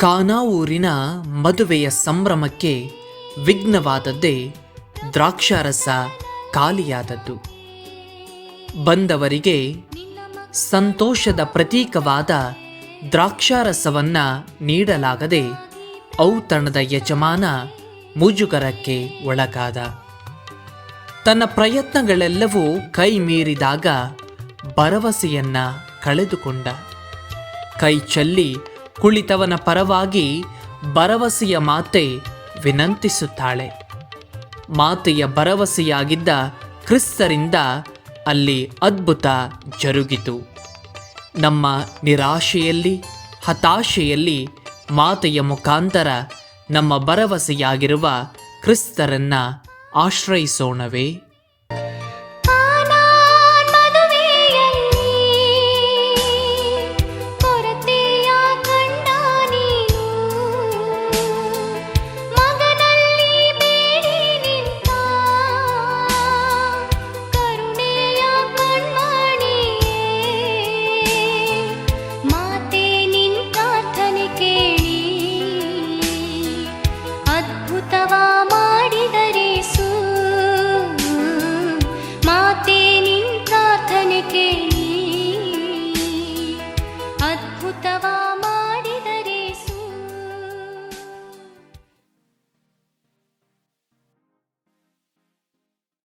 ಕಾನಾ ಊರಿನ ಮದುವೆಯ ಸಂಭ್ರಮಕ್ಕೆ ವಿಘ್ನವಾದದ್ದೇ ದ್ರಾಕ್ಷಾರಸ ಖಾಲಿಯಾದದ್ದು. ಬಂದವರಿಗೆ ಸಂತೋಷದ ಪ್ರತೀಕವಾದ ದ್ರಾಕ್ಷಾರಸವನ್ನ ನೀಡಲಾಗದೆ ಔತಣದ ಯಜಮಾನ ಮುಜುಗರಕ್ಕೆ ಒಳಗಾದ. ತನ್ನ ಪ್ರಯತ್ನಗಳೆಲ್ಲವೂ ಕೈ ಮೀರಿದಾಗ ಭರವಸೆಯನ್ನ ಕಳೆದುಕೊಂಡ. ಕೈ ಚೆಲ್ಲಿ ಕುಳಿತವನ ಪರವಾಗಿ ಭರವಸೆಯ ಮಾತೆ ವಿನಂತಿಸುತ್ತಾಳೆ. ಮಾತೆಯ ಭರವಸೆಯಾಗಿದ್ದ ಕ್ರಿಸ್ತರಿಂದ ಅಲ್ಲಿ ಅದ್ಭುತ ಜರುಗಿತು. ನಮ್ಮ ನಿರಾಶೆಯಲ್ಲಿ, ಹತಾಶೆಯಲ್ಲಿ ಮಾತೆಯ ಮುಖಾಂತರ ನಮ್ಮ ಭರವಸೆಯಾಗಿರುವ ಕ್ರಿಸ್ತರನ್ನು ಆಶ್ರಯಿಸೋಣವೇ?